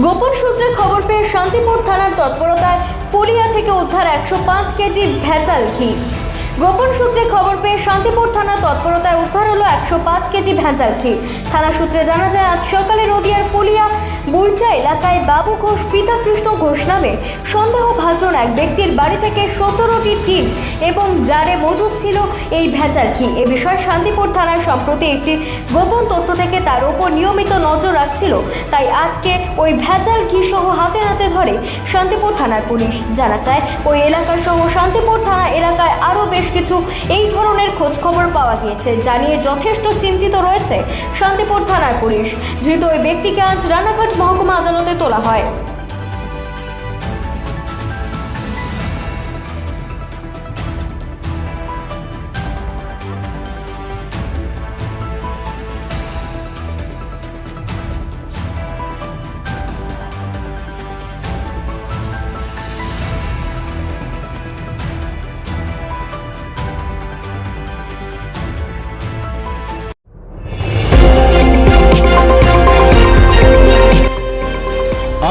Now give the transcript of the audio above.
গোপন সূত্রে খবর পেয়ে শান্তিপুর থানার তৎপরতায় ফুলিয়া থেকে উদ্ধার একশো পাঁচ কেজি ভেজাল ঘি। গোপন সূত্রে খবর পেয়ে শান্তিপুর থানার তৎপরতায় উদ্ধার হলো একশো পাঁচ কেজি ভেজাল ঘি। থানা সূত্রে জানা যায়, আজ সকালে নদিয়ার ফুলিয়া বুইচা এলাকায় বাবু ঘোষ পিতা কৃষ্ণ ঘোষ নামে সন্দেহভাজন এক ব্যক্তির বাড়ি থেকে সতেরোটি টিন এবং জারে মজুদ ছিল এই ভেজাল ঘি। এ বিষয়ে শান্তিপুর থানার সম্প্রতি একটি গোপন তথ্য থেকে উপর নিয়মিত নজর রাখছিল। তাই আজকে ওই ভেজাল ঘিসহ হাতে হাতে ধরে শান্তিপুর থানার পুলিশ। জানা যায়, ওই এলাকাসহ শান্তিপুর থানা এলাকায় আরও বেশ কিছু এই ধরনের খোঁজখবর পাওয়া গিয়েছে, যা নিয়ে যথেষ্ট চিন্তিত রয়েছে শান্তিপুর থানার পুলিশ। ধৃত ওই ব্যক্তিকে আজ রানাঘাট মহকুমা আদালতে তোলা হয়।